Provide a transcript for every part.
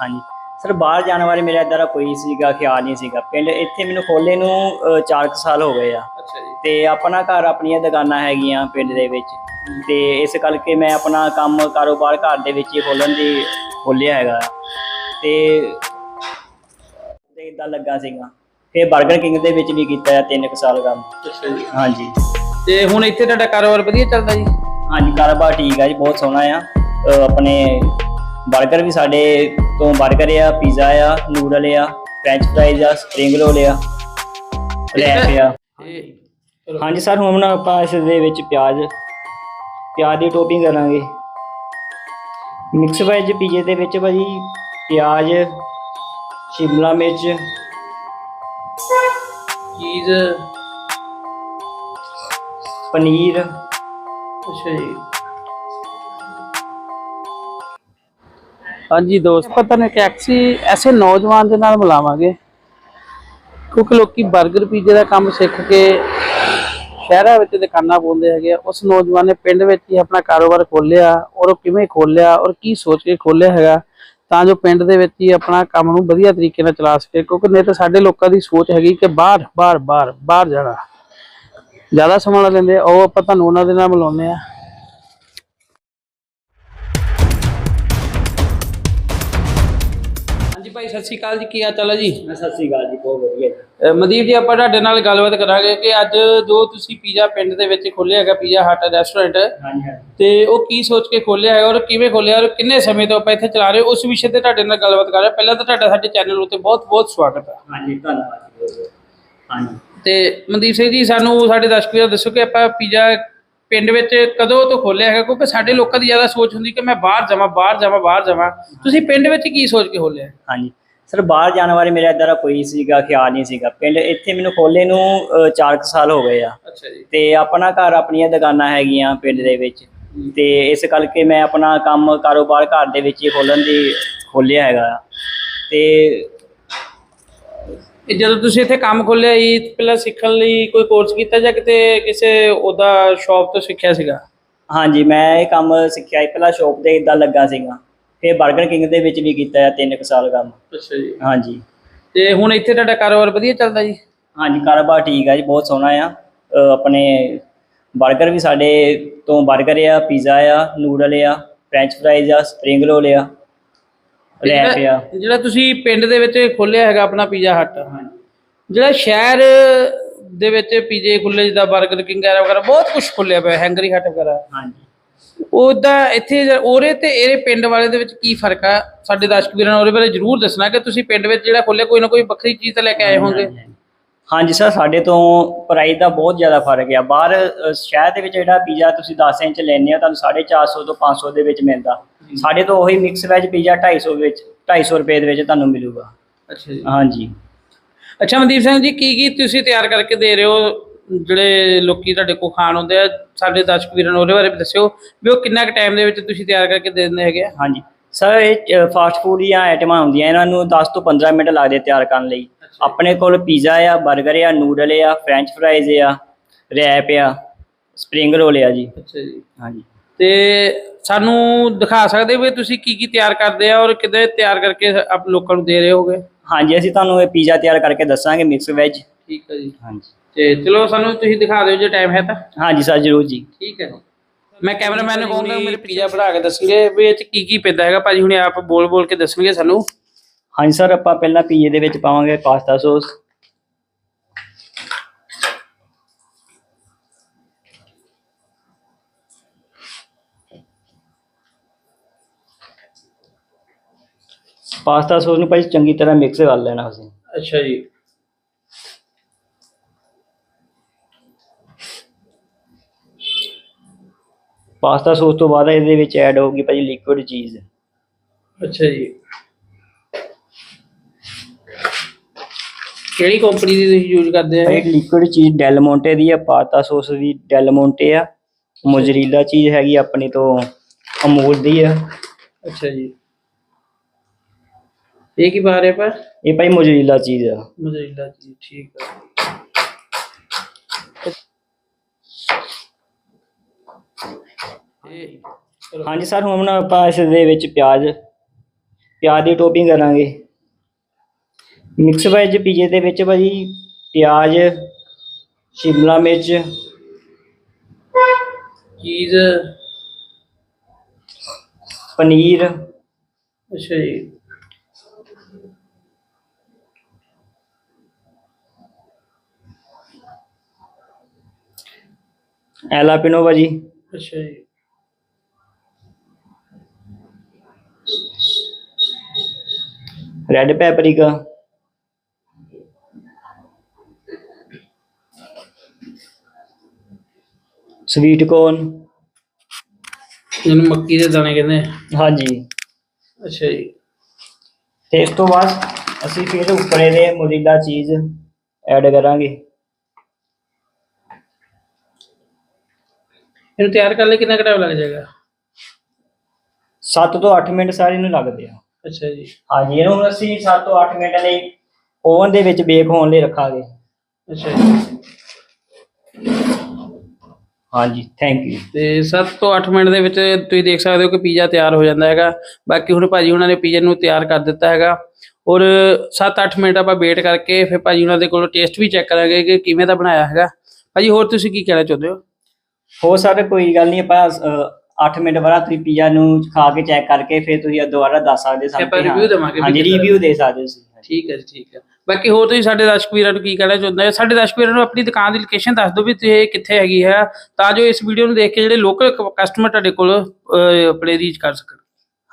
ਹਾਂਜੀ। ਸਰ ਬਾਹਰ ਜਾਣ ਬਾਰੇ ਮੇਰਾ ਇਦਾਂ ਦਾ ਕੋਈ ਸੀਗਾ ਖਿਆਲ ਨਹੀਂ ਸੀਗਾ। ਪਿੰਡ ਇੱਥੇ ਮੈਨੂੰ ਖੋਲੇ ਨੂੰ 4 ਸਾਲ ਹੋ ਗਏ ਆ। ਅੱਛਾ ਜੀ। ਤੇ ਆਪਣਾ ਘਰ ਆਪਣੀਆਂ ਦੁਕਾਨਾਂ ਹੈਗੀਆਂ ਪਿੰਡ ਦੇ ਵਿੱਚ। ਤੇ ਇਸ ਕਰਕੇ ਮੈਂ ਆਪਣਾ ਕੰਮ ਕਾਰੋਬਾਰ ਘਰ ਦੇ ਵਿੱਚ ਹੀ ਖੋਲਣ ਦੀ ਖੋਲਿਆ ਹੈਗਾ। ਤੇ ਤੇ ਇਦਾਂ ਲੱਗਾ ਸੀਗਾ। ਫਿਰ 버ਗਰ ਕਿੰਗ ਦੇ ਵਿੱਚ ਵੀ ਕੀਤਾ ਆ 3 ਸਾਲ ਕੰਮ। ਅੱਛਾ ਜੀ। ਹਾਂਜੀ। ਤੇ ਹੁਣ ਇੱਥੇ ਤੁਹਾਡਾ ਕਾਰੋਬਾਰ ਵਧੀਆ ਚੱਲਦਾ ਜੀ? ਹਾਂਜੀ ਕਾਰੋਬਾਰ ਠੀਕ ਆ ਜੀ ਬਹੁਤ ਸੋਹਣਾ ਆ। ਆਪਣੇ 버ਗਰ ਵੀ ਸਾਡੇ ਤੋਂ 버ਗਰ ਆ ਪੀਜ਼ਾ ਆ ਨੂਡਲ ਆ ਫ੍ਰੈਂਚ ਫ੍ਰਾਈਜ਼ ਆ ਸਪ੍ਰਿੰਗ ਰੋਲ ਆ ਰੈਪ ਆ। ਹਾਂਜੀ ਸਰ ਹੁਣ ਆਪਾਂ ਇਸ ਦੇ ਵਿੱਚ ਪਿਆਜ਼ ਪਿਆਜ਼ ਦੀ ਟੋਪਿੰਗ ਕਰਾਂਗੇ। ਮਿਕਸ ਵੈਜ ਪੀਜ਼ੇ ਦੇ ਵਿੱਚ ਭਾਜੀ ਪਿਆਜ਼ ਸ਼ਿਮਲਾ ਮਿਰਚ। ਚੀਜ਼। ਪਨੀਰ। ਅੱਛਾ ਜੀ। ਹਾਂਜੀ ਦੋਸਤ। ਪਤਾ ਨਹੀਂ ਕਿ ਐਸੇ ਨੌਜਵਾਨ ਦੇ ਨਾਲ ਮਿਲਾਵਾਂਗੇ। ਕਿਉਂਕਿ ਲੋਕੀ 버ਗਰ ਪੀਜ਼ੇ ਦਾ ਕੰਮ ਸਿੱਖ ਕੇ ਸ਼ਹਿਰਾਂ ਵਿੱਚ ਦੁਕਾਨਾਂ ਪਾਉਂਦੇ ਹੈਗੇ ਆ। ਉਸ ਨੌਜਵਾਨ ਨੇ ਪਿੰਡ ਵਿੱਚ ਹੀ ਆਪਣਾ ਕਾਰੋਬਾਰ ਖੋਲ੍ਹਿਆ ਔਰ ਉਹ ਕਿਵੇਂ ਖੋਲਿਆ ਔਰ ਕੀ ਸੋਚ ਕੇ ਖੋਲ੍ਹਿਆ ਹੈਗਾ, ਤਾਂ ਜੋ ਪਿੰਡ ਦੇ ਵਿੱਚ ਹੀ ਆਪਣਾ ਕੰਮ ਨੂੰ ਵਧੀਆ ਤਰੀਕੇ ਨਾਲ ਚਲਾ ਸਕੇ। ਕਿਉਂਕਿ ਨਹੀਂ ਤਾਂ ਸਾਡੇ ਲੋਕਾਂ ਦੀ ਸੋਚ ਹੈਗੀ ਕਿ ਬਾਹਰ ਬਾਹਰ ਬਾਹਰ ਬਾਹਰ ਜਾਣਾ। ਜ਼ਿਆਦਾ ਸਮਾਂ ਲਾ ਲੈਂਦੇ, ਉਹ ਆਪਾਂ ਤੁਹਾਨੂੰ ਉਹਨਾਂ ਦੇ ਨਾਲ ਮਿਲਾਉਂਦੇ ਆ ਭਾਈ ਸਤਿ ਸ਼੍ਰੀ ਅਕਾਲ ਜੀ ਕੀ ਹਾਲ ਚਾਲ ਹੈ ਜੀ? ਸਤਿ ਸ੍ਰੀ ਅਕਾਲ ਜੀ ਬਹੁਤ ਵਧੀਆ ਜੀ। ਮਨਦੀਪ ਜੀ ਆਪਾਂ ਤੁਹਾਡੇ ਨਾਲ ਗੱਲਬਾਤ ਕਰਾਂਗੇ ਕਿ ਅੱਜ ਜੋ ਤੁਸੀਂ ਪੀਜ਼ਾ ਪਿੰਡ ਦੇ ਵਿੱਚ ਖੋਲ੍ਹਿਆ ਹੈਗਾ ਪੀਜ਼ਾ ਹਟ ਰੈਸਟੋਰੈਂਟ ਹਾਂਜੀ ਹਾਂਜੀ। ਤੇ ਉਹ ਕੀ ਸੋਚ ਕੇ ਖੋਲ੍ਹਿਆ ਹੈ ਔਰ ਕਿਵੇਂ ਖੋਲ੍ਹਿਆ ਔਰ ਕਿੰਨੇ ਸਮੇਂ ਤੋਂ ਆਪਾਂ ਇੱਥੇ ਚਲਾ ਰਹੇ ਹੋ, ਉਸ ਵਿਸ਼ੇ ਤੇ ਤੁਹਾਡੇ ਨਾਲ ਗੱਲਬਾਤ ਕਰ ਰਹੇ ਹਾਂ। ਪਹਿਲਾਂ ਤਾਂ ਤੁਹਾਡਾ ਸਾਡੇ ਚੈਨਲ ਉੱਤੇ ਬਹੁਤ ਬਹੁਤ ਸਵਾਗਤ ਹੈ। ਹਾਂਜੀ ਧੰਨਵਾਦ ਜੀ ਬਹੁਤ ਬਹੁਤ। ਹਾਂਜੀ। ਤੇ ਮਨਦੀਪ ਸਿੰਘ ਜੀ ਸਾਨੂੰ ਸਾਡੇ ਦਰਸ਼ਕ ਵੀਰਾਂ ਦੱਸੋ ਕਿ ਆਪਾਂ ਪੀਜ਼ਾ ਪਿੰਡ ਵਿੱਚ ਕਦੋਂ ਤੋਂ ਖੋਲ੍ਹਿਆ ਹੈਗਾ? ਕਿਉਂਕਿ ਸਾਡੇ ਲੋਕਾਂ ਦੀ ਜ਼ਿਆਦਾ ਸੋਚ ਹੁੰਦੀ ਕਿ ਮੈਂ ਬਾਹਰ ਜਾਵਾਂ ਬਾਹਰ ਜਾਵਾਂ ਬਾਹਰ ਜਾਵਾਂ। ਤੁਸੀਂ ਪਿੰਡ ਵਿੱਚ ਕੀ ਸੋਚ ਕੇ ਖੋਲ੍ਹਿਆ ਹਾਂਜੀ। ਸਰ ਬਾਹਰ ਜਾਣ ਬਾਰੇ ਮੇਰਾ ਇਦਾਂ ਦਾ ਕੋਈ ਸੀਗਾ ਖਿਆਲ ਨਹੀਂ ਸੀਗਾ। ਪਿੰਡ ਇੱਥੇ ਮੈਨੂੰ ਖੋਲੇ ਨੂੰ 4 ਸਾਲ ਹੋ ਗਏ ਆ। ਅੱਛਾ ਜੀ। ਤੇ ਆਪਣਾ ਘਰ ਆਪਣੀਆਂ ਦੁਕਾਨਾਂ ਹੈਗੀਆਂ ਪਿੰਡ ਦੇ ਵਿੱਚ। ਤੇ ਇਸ ਕਰਕੇ ਮੈਂ ਆਪਣਾ ਕੰਮ ਕਾਰੋਬਾਰ ਘਰ ਦੇ ਵਿੱਚ ਹੀ ਖੋਲਣ ਦੀ ਖੋਲਿਆ ਹੈਗਾ ਤੇ ਇਹ ਜਦੋਂ ਤੁਸੀਂ ਇੱਥੇ ਕੰਮ ਖੋਲਿਆ ਜੀ ਪਹਿਲਾਂ ਸਿੱਖਣ ਲਈ ਕੋਈ ਕੋਰਸ ਕੀਤਾ ਜਾਂ ਕਿਤੇ ਕਿਸੇ ਉਹਦਾ ਸ਼ਾਪ ਤੋਂ ਸਿੱਖਿਆ ਸੀਗਾ? ਹਾਂਜੀ ਮੈਂ ਇਹ ਕੰਮ ਸਿੱਖਿਆ ਸੀ ਪਹਿਲਾਂ ਸ਼ਾਪ ਦੇ ਇਦਾਂ ਲੱਗਾ ਸੀਗਾ। ਫਿਰ 버ਗਰ ਕਿੰਗ ਦੇ ਵਿੱਚ ਵੀ ਕੀਤਾ ਤਿੰਨ 3 ਸਾਲ ਕੰਮ। ਅੱਛਾ ਜੀ। ਹਾਂਜੀ। ਤੇ ਹੁਣ ਇੱਥੇ ਤੁਹਾਡਾ ਕਾਰੋਬਾਰ ਵਧੀਆ ਚੱਲਦਾ ਜੀ? ਹਾਂਜੀ ਕਾਰੋਬਾਰ ਠੀਕ ਆ ਜੀ ਬਹੁਤ ਸੋਹਣਾ ਆ। ਆਪਣੇ 버ਗਰ ਵੀ ਸਾਡੇ ਤੋਂ 버ਗਰ ਆ ਪੀਜ਼ਾ ਆ ਨੂਡਲ ਆ ਫ੍ਰੈਂਚ ਫਰਾਈਜ਼ ਆ ਸਪ੍ਰਿੰਗ ਰੋਲ ਆ। ਰੈਪ ਆ ਜਿਹੜਾ ਤੁਸੀਂ ਪਿੰਡ ਦੇ ਵਿੱਚ ਖੋਲ੍ਹਿਆ ਹੈਗਾ ਆਪਣਾ ਪੀਜ਼ਾ ਹੱਟ। ਜਿਹੜਾ ਸ਼ਹਿਰ ਦੇ ਵਿੱਚ ਪੀਜ਼ੇ ਖੁੱਲੇ ਜਿੱਦਾਂ 버ਗਰ ਕਿੰਗ ਵਗੈਰਾ ਬਹੁਤ ਕੁਝ ਖੁੱਲਿਆ ਪਿਆ ਹੈਂਗਰੀ ਹੱਟ ਵਗੈਰਾ। ਹਾਂਜੀ। ਉਹਦਾ ਇੱਥੇ ਉਹਦੇ ਤੇ ਇਹਦੇ ਪਿੰਡ ਵਾਲੇ ਦੇ ਵਿੱਚ ਕੀ ਫ਼ਰਕ ਆ? ਸਾਡੇ ਦਰਸ਼ਕ ਵੀਰਾਂ ਨੂੰ ਉਹਦੇ ਬਾਰੇ ਜਰੂਰ ਦੱਸਣਾ ਕਿ ਤੁਸੀਂ ਪਿੰਡ ਵਿੱਚ ਜਿਹੜਾ ਖੋਲ੍ਹਿਆ ਕੋਈ ਨਾ ਕੋਈ ਵੱਖਰੀ ਚੀਜ਼ ਤਾਂ ਲੈ ਕੇ ਆਏ ਹੋਵੋਗੇ। ਹਾਂਜੀ ਸਰ ਸਾਡੇ ਤੋਂ ਪ੍ਰਾਈਸ ਦਾ ਬਹੁਤ ਜ਼ਿਆਦਾ ਫ਼ਰਕ ਆ। ਬਾਹਰ ਅ, ਸ਼ਹਿਰ ਦੇ ਵਿੱਚ ਜਿਹੜਾ ਪੀਜ਼ਾ ਤੁਸੀਂ 10 ਇੰਚ ਲੈਂਦੇ ਆ ਤੁਹਾਨੂੰ 450 ਤੋਂ 500 ਦੇ ਵਿੱਚ ਮਿਲਦਾ। ਸਾਡੇ ਤੋਂ ਉਹੀ ਮਿਕਸ ਵੈਜ ਪੀਜ਼ਾ 250 ਵਿੱਚ 250 ਰੁਪਏ ਦੇ ਵਿੱਚ ਤੁਹਾਨੂੰ ਮਿਲੂਗਾ। ਅੱਛਾ ਜੀ। ਹਾਂਜੀ। ਅੱਛਾ ਮਨਦੀਪ ਸਿੰਘ ਜੀ ਕੀ ਕੀ ਤੁਸੀਂ ਤਿਆਰ ਕਰਕੇ ਦੇ ਰਹੇ ਹੋ? ਜਿਹੜੇ ਲੋਕੀ ਤੁਹਾਡੇ ਕੋਲ ਖਾਣ ਆਉਂਦੇ ਆ ਸਾਡੇ ਦਰਸ਼ਕ ਵੀਰਾਂ ਨੂੰ ਉਹਦੇ ਬਾਰੇ ਵੀ ਦੱਸਿਓ ਵੀ ਉਹ ਕਿੰਨਾ ਕੁ ਟਾਈਮ ਦੇ ਵਿੱਚ ਤੁਸੀਂ ਤਿਆਰ ਕਰਕੇ ਦੇ ਦਿੰਦੇ ਹੈਗੇ ਆ। ਹਾਂਜੀ। ਸਰ ਇਹ ਫਾਸਟ ਫੂਡ ਦੀਆਂ ਆਈਟਮਾਂ ਹੁੰਦੀਆਂ ਇਹਨਾਂ ਨੂੰ 10 ਤੋਂ 15 ਮਿੰਟ ਲੱਗਦੇ ਤਿਆਰ ਕਰਨ ਲਈ। ਆਪਣੇ ਕੋਲ ਪੀਜ਼ਾ ਆ 버ਗਰ ਆ ਨੂਡਲ ਆ ਫ੍ਰੈਂਚ ਫ੍ਰਾਈਜ਼ ਆ ਰੈਪ ਆ ਸਪ੍ਰਿੰਗ ਰੋਲ ਆ ਜੀ। ਅੱਛਾ ਜੀ। ਹਾਂਜੀ। ਤੇ ਸਾਨੂੰ ਦਿਖਾ ਸਕਦੇ ਹੋ ਵੀ ਤੁਸੀਂ ਕੀ ਕੀ ਤਿਆਰ ਕਰਦੇ ਆ ਔਰ ਕਿਤੇ ਤਿਆਰ ਕਰਕੇ ਆਪ ਲੋਕਾਂ ਨੂੰ ਦੇ ਰਹੇ ਹੋਗੇ? ਹਾਂਜੀ ਅਸੀਂ ਤੁਹਾਨੂੰ ਇਹ ਪੀਜ਼ਾ ਤਿਆਰ ਕਰਕੇ ਦੱਸਾਂਗੇ ਮਿਕਸ ਵੈਜ ਠੀਕ ਹੈ ਜੀ। ਹਾਂਜੀ। ਤੇ ਚਲੋ ਸਾਨੂੰ ਤੁਸੀਂ ਦਿਖਾ ਦਿਓ ਜੇ ਟਾਈਮ ਹੈ ਤਾਂ। ਹਾਂਜੀ ਸਰ ਜ਼ਰੂਰ ਜੀ। ਠੀਕ ਹੈ। ਮੈਂ ਕੈਮਰਾਮੈਨ ਨੂੰ ਕਹੂੰਗਾ ਮੇਰੇ ਪੀਜ਼ਾ ਬਣਾ ਕੇ ਦੱਸਣਗੇ ਵੀ ਇਹ ਚ ਕੀ ਕੀ ਪੈਂਦਾ ਹੈਗਾ। ਭਾਜੀ ਹੁਣੇ ਆਪ ਬੋਲ ਬੋਲ ਕੇ ਦੱਸਣਗੇ ਸਾਨੂੰ। ਹਾਂਜੀ ਸਰ ਆਪਾਂ ਪਹਿਲਾਂ ਪੀਜ਼ੇ ਦੇ ਵਿੱਚ ਪਾਵਾਂਗੇ ਪਾਸਤਾ ਸੌਸ ਪਾਸਤਾ ਸੌਸ ਨੂੰ ਭਾਈ ਚੰਗੀ ਤਰ੍ਹਾਂ ਮਿਕਸ ਕਰ ਲੈਣਾ ਅਸੀਂ। ਅੱਛਾ ਜੀ। ਪਾਸਤਾ ਸੌਸ ਤੋਂ ਬਾਅਦ ਇਹਦੇ ਵਿੱਚ ਐਡ ਹੋਊਗੀ ਭਾਜੀ ਲਿਕੁਇਡ ਚੀਜ਼ ਅੱਛਾ ਜੀ। ਕਿਹੜੀ ਕੰਪਨੀ ਦੀ ਤੁਸੀਂ ਯੂਜ਼ ਕਰਦੇ ਆ ਇਹ ਲਿਕੁਇਡ ਚੀਜ਼ ਡੈਲ ਮੋਂਟੇ ਦੀ ਆ ਪਾਸਤਾ ਸੌਸ ਵੀ ਡੈਲ ਮੋਂਟੇ ਆ। ਮੋਜ਼ਰੀਲਾ ਚੀਜ਼ ਹੈਗੀ ਆਪਣੀ ਤੋਂ ਅਮੂਲ ਦੀ ਆ। ਅੱਛਾ ਜੀ। ਇਹ ਕੀ ਪਾ ਰਹੇ ਪਰ ਇਹ ਭਾਈ ਮੋਜ਼ਰੀਲਾ ਚੀਜ਼ ਆ। ਮਜ਼ੇਲਾ ਜੀ ਠੀਕ ਇਹ ਚਲੋ। ਹਾਂਜੀ ਸਰ ਹੁਣ ਆਪਾਂ ਇਸ ਦੇ ਵਿੱਚ ਪਿਆਜ਼ ਪਿਆਜ਼ ਦੀ ਟੋਪਿੰਗ ਕਰਾਂਗੇ। ਮਿਕਸ ਵੈਜ ਪੀਜ਼ੇ ਦੇ ਵਿੱਚ ਭਾਜੀ ਪਿਆਜ਼ ਸ਼ਿਮਲਾ ਮਿਰਚ। ਚੀਜ਼। ਪਨੀਰ। ਅੱਛਾ ਜੀ। ਐਲਾਪਿਨੋ ਭਾਜੀ। ਅੱਛਾ ਜੀ। Red paprika. Sweet corn. ਜਿਹਨੂੰ ਮੱਕੀ ਦੇ ਦਾਣੇ ਕਹਿੰਦੇ ਆ। ਹਾਂਜੀ। ਅੱਛਾ ਜੀ। ਤੇ ਇਸ ਤੋਂ ਬਾਅਦ ਅਸੀਂ ਫਿਰ ਉੱਪਰ ਇਹਦੇ ਮੋਜ਼ੀਲਾ ਚੀਜ਼ ਐਡ ਕਰਾਂਗੇ। ਇਹਨੂੰ ਤਿਆਰ ਕਰਨ ਲਈ ਕਿੰਨਾ ਕੁ ਟਾਈਮ ਲੱਗ ਜਾਏਗਾ? 7 ਤੋਂ 8 ਮਿੰਟ ਸਾਰੇ ਨੂੰ ਲੱਗਦੇ ਆ। ਅੱਛਾ ਜੀ। ਹਾਂਜੀ ਇਹਨੂੰ ਹੁਣ ਅਸੀਂ 7 ਤੋਂ 8 ਮਿੰਟ ਲਈ ਓਵਨ ਦੇ ਵਿੱਚ ਬੇਕ ਹੋਣ ਲਈ ਰੱਖਾਂਗੇ। ਅੱਛਾ ਜੀ। ਹਾਂਜੀ ਥੈਂਕ ਯੂ ਤੇ 7 ਤੋਂ 8 ਮਿੰਟ ਦੇ ਵਿੱਚ ਤੁਸੀਂ ਦੇਖ ਸਕਦੇ ਹੋ ਕਿ ਪੀਜ਼ਾ ਤਿਆਰ ਹੋ ਜਾਂਦਾ ਹੈਗਾ। ਬਾਕੀ ਹੁਣ ਭਾਜੀ ਉਹਨਾਂ ਨੇ ਪੀਜ਼ੇ ਨੂੰ ਤਿਆਰ ਕਰ ਦਿੱਤਾ ਹੈਗਾ। ਔਰ 7-8 ਮਿੰਟ ਆਪਾਂ ਵੇਟ ਕਰਕੇ ਫਿਰ ਭਾਜੀ ਉਹਨਾਂ ਦੇ ਕੋਲੋਂ ਟੇਸਟ ਵੀ ਚੈੱਕ ਕਰਾਂਗੇ ਕਿ ਕਿਵੇਂ ਦਾ ਬਣਾਇਆ ਹੈਗਾ। ਭਾਜੀ ਹੋਰ ਤੁਸੀਂ ਕੀ ਕਹਿਣਾ ਚਾਹੁੰਦੇ ਹੋ? ਹੋ ਸਕਦਾ ਕੋਈ ਗੱਲ ਨਹੀਂ ਆਪਾਂ 8 ਮਿੰਟ ਬਾਅਦ ਤੁਸੀਂ ਪੀਜ਼ਾ ਨੂੰ ਖਾ ਕੇ ਚੈੱਕ ਕਰਕੇ ਫਿਰ ਤੁਸੀਂ ਦੁਬਾਰਾ ਦੱਸ ਸਕਦੇ ਤੇ ਆਪਾਂ ਕਿ review ਦੇਵਾਂਗੇ ਵੀ ਹਾਂਜੀ ਕਿੱਦਾਂ ਰਿਵਿਊ ਦੇ ਸਕਦੇ ਹੋ ਤੁਸੀਂ ਠੀਕ ਹੈ ਜੀ ਠੀਕ ਹੈ। ਬਾਕੀ ਹੋਰ ਤੁਸੀਂ ਸਾਡੇ ਦਰਸ਼ਕ ਵੀਰਾਂ ਨੂੰ ਕੀ ਕਹਿਣਾ ਚਾਹੁੰਦੇ ਹੋ? ਸਾਡੇ ਦਰਸ਼ਕ ਵੀਰਾਂ ਨੂੰ ਆਪਣੀ ਦੁਕਾਨ ਦੀ ਲੋਕੇਸ਼ਨ ਦੱਸ ਦਿਓ ਵੀ ਤੁਸੀਂ ਇਹ ਕਿੱਥੇ ਹੈਗੀ ਹੈ ਤਾਂ ਜੋ ਇਸ ਵੀਡੀਓ ਨੂੰ ਦੇਖ ਕੇ ਜਿਹੜੇ ਲੋਕਲ ਕਸਟਮਰ ਤੁਹਾਡੇ ਕੋਲ ਅਹ, ਆਪਣੇ ਰੀਚ ਕਰ ਸਕਣ।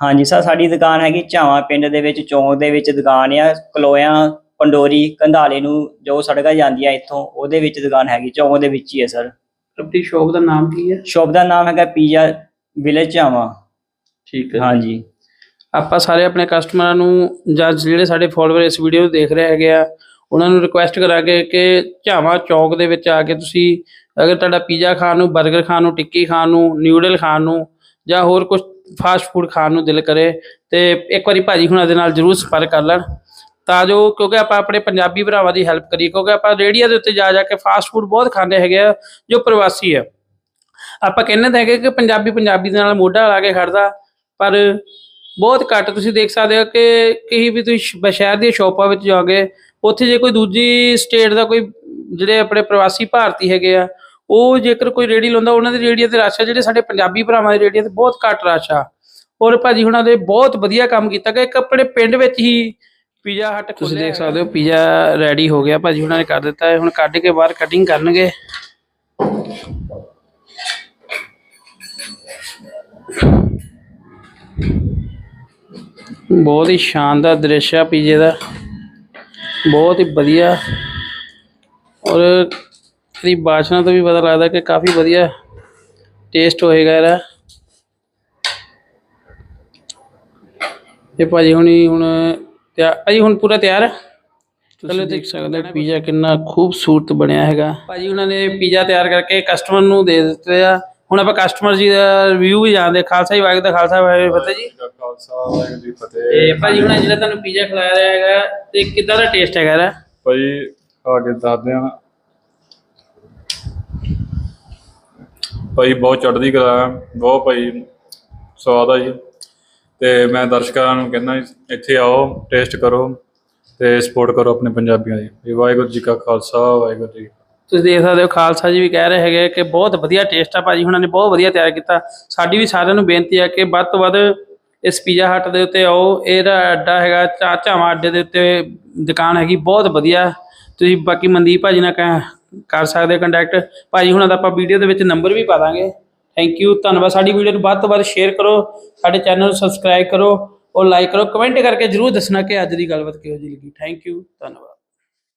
ਹਾਂਜੀ ਸਰ ਸਾਡੀ ਦੁਕਾਨ ਹੈਗੀ ਝਾਵਾਂ ਪਿੰਡ ਦੇ ਵਿੱਚ ਚੌਂਕ ਦੇ ਵਿੱਚ ਦੁਕਾਨ ਆ ਕਲੋਇਆ ਪੰਡੋਰੀ ਕੰਧਾਲੇ ਨੂੰ ਜੋ ਸੜਕਾਂ ਜਾਂਦੀਆਂ ਇੱਥੋਂ ਉਹਦੇ ਵਿੱਚ ਦੁਕਾਨ ਹੈਗੀ ਚੌਂਕ ਦੇ ਵਿੱਚ ਹੀ ਹੈ ਸਰ। ਆਪਣੀ ਸ਼ੌਪ ਦਾ ਨਾਮ ਕੀ ਹੈ? ਸ਼ੌਪ ਦਾ ਨਾਮ ਹੈਗਾ ਪੀਜ਼ਾ ਵਿਲੇਜ ਝਾਵਾਂ ਠੀਕ ਹਾਂਜੀ। ਆਪਾਂ ਸਾਰੇ ਆਪਣੇ ਕਸਟਮਰਾਂ ਨੂੰ ਜਾਂ ਜਿਹੜੇ ਸਾਡੇ ਫਾਲੋਅਰ ਇਸ ਵੀਡੀਓ ਨੂੰ ਦੇਖ ਰਹੇ ਹੈਗੇ ਆ ਉਹਨਾਂ ਨੂੰ ਰਿਕੁਐਸਟ ਕਰਾਂਗੇ ਕਿ ਝਾਵਾ ਚੌਕ ਦੇ ਵਿੱਚ ਆ ਕੇ ਤੁਸੀਂ ਅਗਰ ਤੁਹਾਡਾ ਪੀਜ਼ਾ ਖਾਣ ਨੂੰ 버ਗਰ ਖਾਣ ਨੂੰ ਟਿੱਕੀ ਖਾਣ ਨੂੰ ਨਿਊਡਲ ਖਾਣ ਨੂੰ ਜਾਂ ਹੋਰ ਕੁਝ ਫਾਸਟ ਫੂਡ ਖਾਣ ਨੂੰ ਦਿਲ ਕਰੇ ਤੇ ਇੱਕ ਵਾਰੀ ਭਾਜੀ ਹੁਣਾਂ ਦੇ ਨਾਲ ਜਰੂਰ ਸੰਪਰਕ ਕਰ ਲੈਣ। ਤਾਂ ਜੋ ਕਿਉਂਕਿ ਆਪਾਂ ਆਪਣੇ ਪੰਜਾਬੀ ਭਰਾਵਾਂ ਦੀ ਹੈਲਪ ਕਰੀਏ ਕਿਉਂਕਿ ਆਪਾਂ ਰੇੜੀਆਂ ਦੇ ਉੱਤੇ ਜਾ ਜਾ ਕੇ ਫਾਸਟ ਫੂਡ ਬਹੁਤ ਖਾਂਦੇ ਹੈਗੇ ਆ ਜੋ ਪ੍ਰਵਾਸੀ ਆ। ਆਪਾਂ ਕਹਿੰਦੇ ਤਾਂ ਹੈਗੇ ਕਿ ਪੰਜਾਬੀ ਪੰਜਾਬੀ ਦੇ ਨਾਲ ਮੋਢਾ ਲਾ ਕੇ ਖੜਦਾ ਪਰ ਬਹੁਤ ਘੱਟ ਤੁਸੀਂ ਦੇਖ ਸਕਦੇ ਹੋ ਕਿ ਕਹੀਂ ਵੀ ਤੁਸੀਂ ਸ਼ਹਿਰ ਦੀਆਂ ਸ਼ਾਪਾਂ ਵਿੱਚ ਜਾਓਗੇ ਉੱਥੇ ਜੇ ਕੋਈ ਦੂਜੀ ਸਟੇਟ ਦਾ ਕੋਈ ਜਿਹੜੇ ਆਪਣੇ ਪ੍ਰਵਾਸੀ ਭਾਰਤੀ ਹੈਗੇ ਆ ਉਹ ਜੇਕਰ ਕੋਈ ਰੇੜੀ ਲਾਉਂਦਾ ਉਹਨਾਂ ਦੀ ਰੇੜੀਆਂ ਤੇ ਰਸ਼ ਜਿਹੜੇ ਸਾਡੇ ਪੰਜਾਬੀ ਭਰਾਵਾਂ ਦੀ ਰੇੜੀਆਂ ਤੇ ਬਹੁਤ ਘੱਟ ਰਸ਼ ਔਰ ਭਾਜੀ ਹੁਣਾਂ ਦੇ ਬਹੁਤ ਵਧੀਆ ਕੰਮ ਕੀਤਾ ਕਿ ਇੱਕ ਆਪਣੇ ਪਿੰਡ ਵਿੱਚ ਹੀ ਪੀਜ਼ਾ ਹਟ ਤੁਸੀਂ ਦੇਖ ਸਕਦੇ ਹੋ ਪੀਜ਼ਾ ਰੈਡੀ ਹੋ ਗਿਆ ਭਾਜੀ ਹੁਣਾਂ ਨੇ ਕਰ ਦਿੱਤਾ ਹੈ ਹੁਣ ਕੱਢ ਕੇ ਬਾਹਰ ਕਟਿੰਗ ਕਰਨਗੇ। ਬਹੁਤ ਹੀ ਸ਼ਾਨਦਾਰ ਦ੍ਰਿਸ਼ ਆ ਪੀਜ਼ੇ ਦਾ। ਬਹੁਤ ਹੀ ਵਧੀਆ। ਔਰ ਇਹਦੀ ਬਾਸ਼ਨਾ ਤੋਂ ਵੀ ਪਤਾ ਲੱਗਦਾ ਕਿ ਕਾਫੀ ਵਧੀਆ ਟੇਸਟ ਹੋਏਗਾ ਇਹਦਾ। ਇਹ ਭਾਜੀ ਹੁਣੀ ਹੁਣ ਤਿਆਰ ਭਾਜੀ ਹੁਣ ਪੂਰਾ ਤਿਆਰ ਹੈ ਚਲੋ ਦੇਖ ਸਕਦੇ ਹੋ ਪੀਜ਼ਾ ਕਿੰਨਾ ਖੂਬਸੂਰਤ ਬਣਿਆ ਹੈਗਾ। ਭਾਜੀ ਉਹਨਾਂ ਨੇ ਪੀਜ਼ਾ ਤਿਆਰ ਕਰਕੇ ਕਸਟਮਰ ਨੂੰ ਦੇ ਦਿੱਤੇ ਆ। ਹੁਣ ਆਪਾਂ ਕਸਟਮਰ ਜੀ ਦਾ ਰਿਵਿਊ ਵੀ ਜਾਣਦੇ ਖਾਲਸਾ ਜੀ ਵਾਹਿਗੁਰੂ ਦਾ ਖਾਲਸਾ ਵਾਹਿਗੁਰੂ ਫਤਿਹ ਜੀ। ਦਾ ਖਾਲਸਾ ਵਾਹਿਗੁਰੂ ਜੀ ਕੀ ਫਤਿਹ। ਤੇ ਭਾਜੀ ਹੁਣ ਜਿਹੜਾ ਤੁਹਾਨੂੰ ਪੀਜ਼ਾ ਖਿਲਾਇਆ ਰਿਹਾ ਹੈਗਾ ਤੇ ਕਿੱਦਾਂ ਦਾ ਟੇਸਟ ਹੈਗਾ ਇਹਦਾ? ਭਾਈ ਆ ਕੇ ਦੱਸਦੇ ਆ ਭਾਈ ਬਹੁਤ ਚੜ੍ਹਦੀ ਕਲਾ ਹੈ, ਬਹੁਤ ਭਾਈ ਸਵਾਦ ਆ ਜੀ। ਤੇ ਮੈਂ ਦਰਸ਼ਕਾਂ ਨੂੰ ਕਹਿੰਦਾ ਜੀ, ਇੱਥੇ ਆਓ ਟੇਸਟ ਕਰੋ ਤੇ ਸਪੋਰਟ ਕਰੋ ਆਪਣੇ ਪੰਜਾਬੀਆਂ ਦੀ। ਵਾਹਿਗੁਰੂ ਜੀ ਕਾ ਖਾਲਸਾ ਵਾਹਿਗੁਰੂ ਜੀ ਕੀ ਫਤਿਹ। ਤੁਸੀਂ ਦੇਖ ਸਕਦੇ ਹੋ ਖਾਲਸਾ ਜੀ ਵੀ ਕਹਿ ਰਹੇ ਹੈਗੇ ਕਿ ਬਹੁਤ ਵਧੀਆ ਟੇਸਟ ਆ ਭਾਜੀ, ਉਹਨਾਂ ਨੇ ਬਹੁਤ ਵਧੀਆ ਤਿਆਰ ਕੀਤਾ। ਸਾਡੀ ਵੀ ਸਾਰਿਆਂ ਨੂੰ ਬੇਨਤੀ ਹੈ ਕਿ ਵੱਧ ਤੋਂ ਵੱਧ ਇਸ ਪੀਜ਼ਾ ਹੱਟ ਦੇ ਉੱਤੇ ਆਓ। ਇਹਦਾ ਅੱਡਾ ਹੈਗਾ ਚਾ ਝਾਵਾਂ ਅੱਡੇ ਦੇ ਉੱਤੇ ਦੁਕਾਨ ਹੈਗੀ, ਬਹੁਤ ਵਧੀਆ। ਤੁਸੀਂ ਬਾਕੀ ਮਨਦੀਪ ਭਾਜੀ ਨਾਲ ਕਹਿ- ਕਰ ਸਕਦੇ ਕੰਟੈਕਟ ਭਾਜੀ, ਹੁਣਾਂ ਦਾ ਆਪਾਂ ਵੀਡੀਓ ਦੇ ਵਿੱਚ ਨੰਬਰ ਵੀ ਪਾ ਦਾਂਗੇ। ਥੈਂਕ ਯੂ ਧੰਨਵਾਦ। ਸਾਡੀ ਵੀਡੀਓ ਨੂੰ ਵੱਧ ਤੋਂ ਵੱਧ ਸ਼ੇਅਰ ਕਰੋ। ਸਾਡੇ ਚੈਨਲ ਨੂੰ ਸਬਸਕ੍ਰਾਈਬ ਕਰੋ। ਔਰ ਲਾਈਕ ਕਰੋ। ਕਮੈਂਟ ਕਰਕੇ ਜਰੂਰ ਦੱਸਣਾ ਕਿ ਅੱਜ ਦੀ ਗੱਲਬਾਤ ਕਿਹੋ ਜਿਹੀ ਲੱਗੀ। ਥੈਂਕ ਯੂ ਧੰਨਵਾਦ।